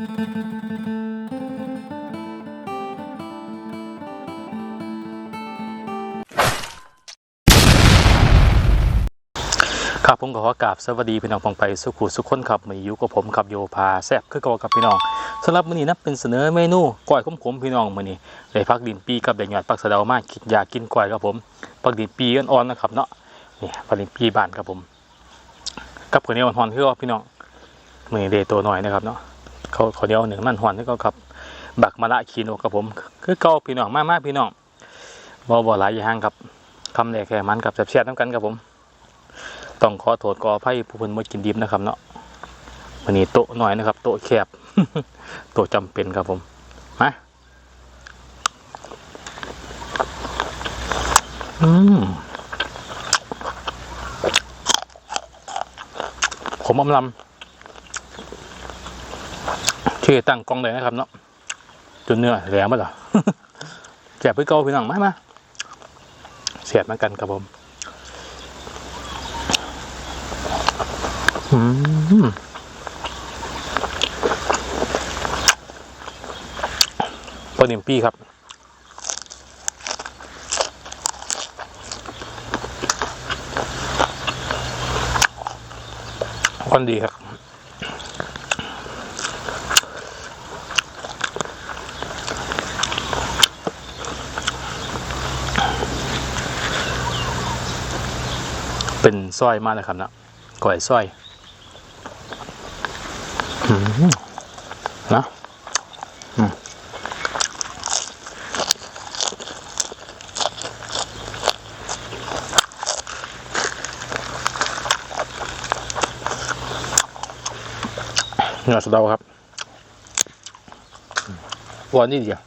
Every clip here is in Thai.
ครับผมก็ขอกราบสวัสดีพี่น้องปองไปสุขุสุขคนครับมาอยู่กับผมครับโยพาแซบคือเก่ากับพี่น้องสำหรับมื้อนี้นะเป็นเสนอเมนูก้อยขมๆพี่น้องมื้อนี้ได้พักดินปีกับได้หยอดปักสะเดามาคิดอยากกินก้อยครับผมปักดินปีอ่อนๆนะครับเนาะนี่ปักดินปีบ้านครับผมกับข้าวเนียวอ่อนๆคือว่าพี่น้องมื้อนี้เดตัวหน่อยนะครับเนาะ เขาข้าเหนียวหนึ่งมันหอนคือเก่าครับ บักมะละคีโนครับผม คือเก่าพี่น้องมาๆพี่น้องบ่บ่หลายอย่างครับคำแรกแค่มันกับแซ่บๆน้ำกันครับผม ต้องขอโทษขออภัยผู้เพิ่นมากินดิบนะครับเนาะวันนี้โต๊ะหน่อยนะครับ โต๊ะแคบโต๊ะจำเป็นครับผมมาอืมผมอมลำ ตั้งกล้องเลยนะครับเนาะจนเนื้อแหลมมาเหรอแจกไปเกาพี่น้องมามาเสียดมือนกันครับผมอืมปลาหนิมปี้ครับควันดีครับ เป็นสร้อยมากเลยครับนะก่อยสร้อยนะเนื้อสะเดาครับหวานนี่เดียว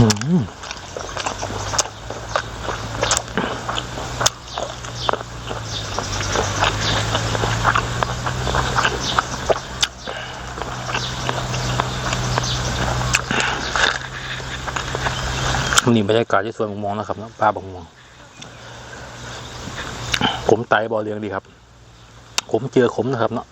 นนี้บรรยากาศที่สวนมะม่วงนะครับเนาะปลาบะม่วงขมไตบ่อเลี้ยงดีครับขมเจือขมนะครับเนาะ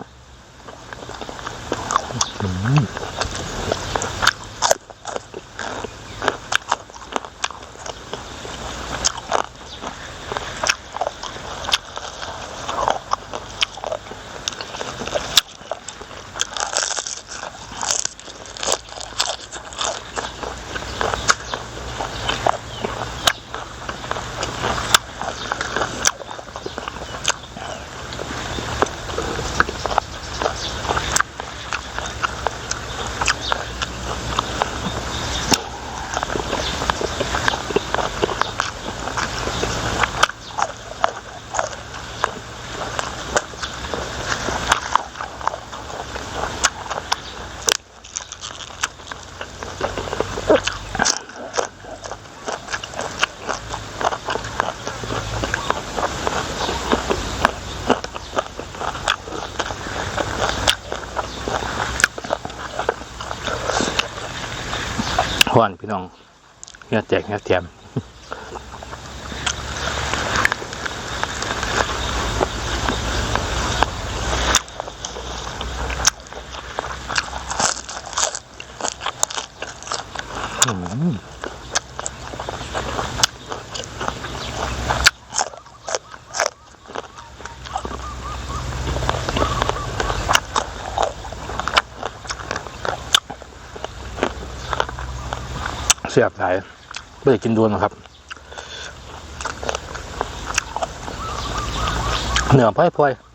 หวานพี่น้องเนื้อแจกเนื้อเทียมอืม สียบหลายไม่ได้กินดวนหรอกครับเหนือพ่อยพ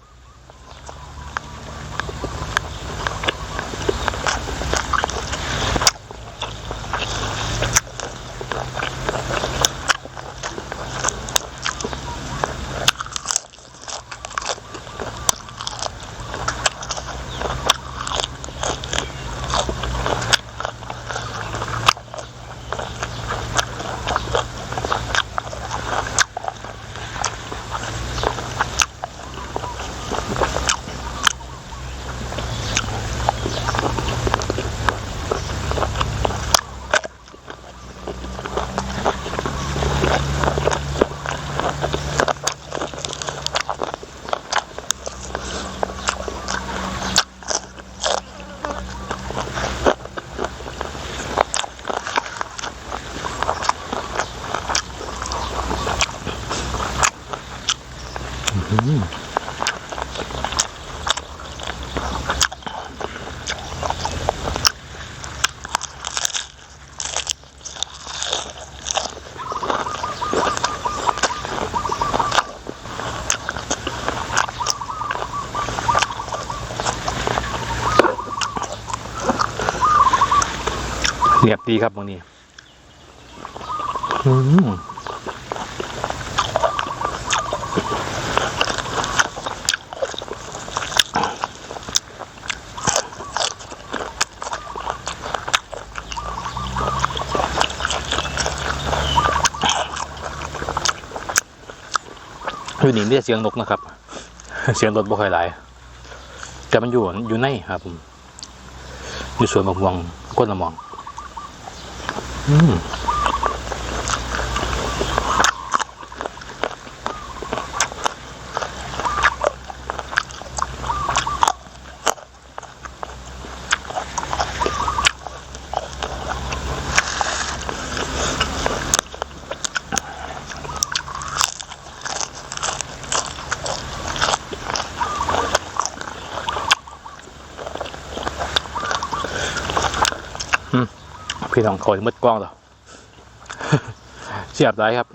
เรียบดีครับวังนี้ อืม อยู่นี่มีแต่เสียงนกนะครับ เสียงรถบ่ค่อยหลาย แต่มันอยู่อยู่ในครับผมอยู่สวนมะม่วงก้นละมอง อืม พี่น้องคอยมืดกล้องเหรอเสียบได้ครับ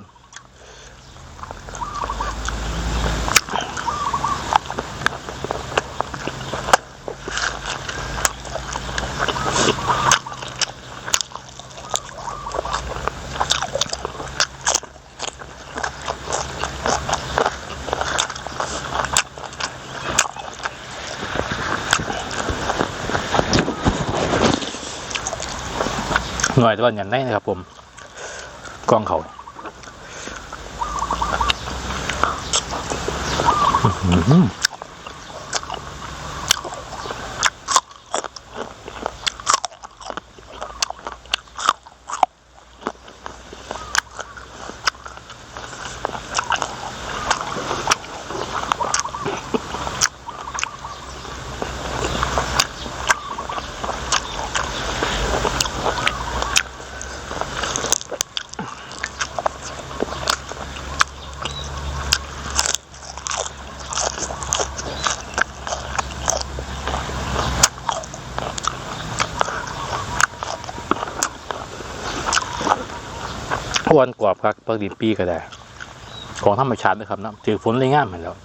หน่อยตะวันยันได้นะครับ ผมกล้องเขา กวนกรอบครับปกติปีก็ได้ ของธรรมชาตินะครับนะถือฝนเลยง่ายเหมือนแล้ว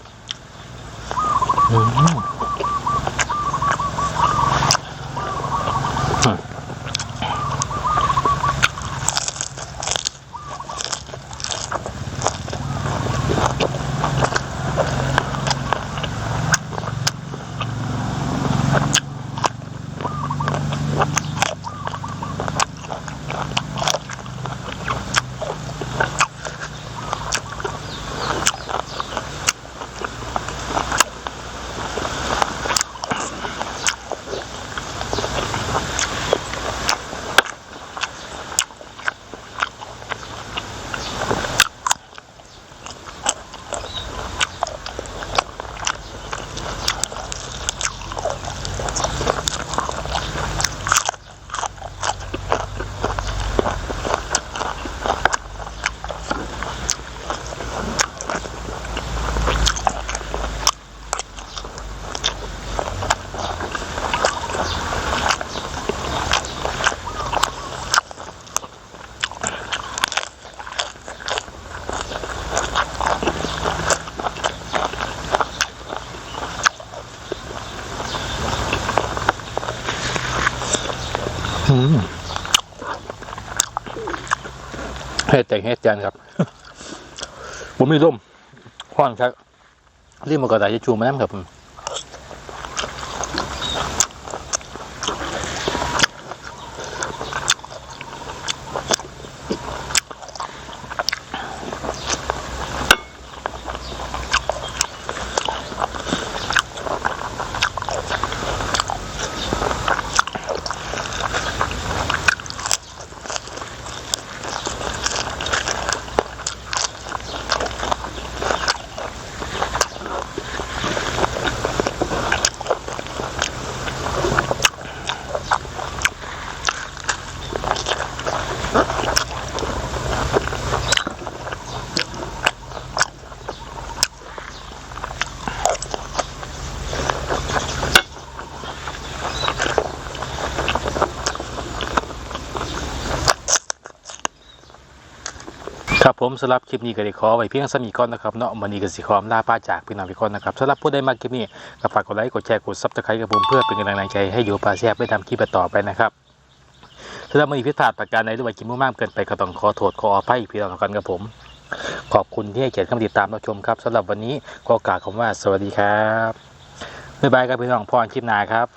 เฮ็ดแต่งเฮ็ดจานครับผมมีร่มห้อนครับรีบมากระดาษจะชูมาน้ำครับ ครับผมสำหรับคลิปนี้ก็ได้ขอไว้เพียงสมีก้อนนะครับเนาะมันนี้ก็สิขอมลาป้าจากพี่น้องพี่ก้นนะครับสำหรับผู้ใดมาคลิปนี้ก็ฝากกดไลค์กดแชร์กดซับสไครต์กับผมเพื่อเป็นกำลังใจให้อยู่ปลาแซ่บได้ทำคลิปต่อไปนะครับสำหรับมือพิธาประการในด้วยกินมากเกินไปก็ต้องขอโทษขออภัยพี่น้องกันกับผม ขอบคุณที่ให้เกียรติเข้ามาติดตามรับชมครับสำหรับวันนี้ก็กล่าวคำว่าสวัสดีครับบ๊ายบายครับพี่น้องพรคลิปหน้าครับ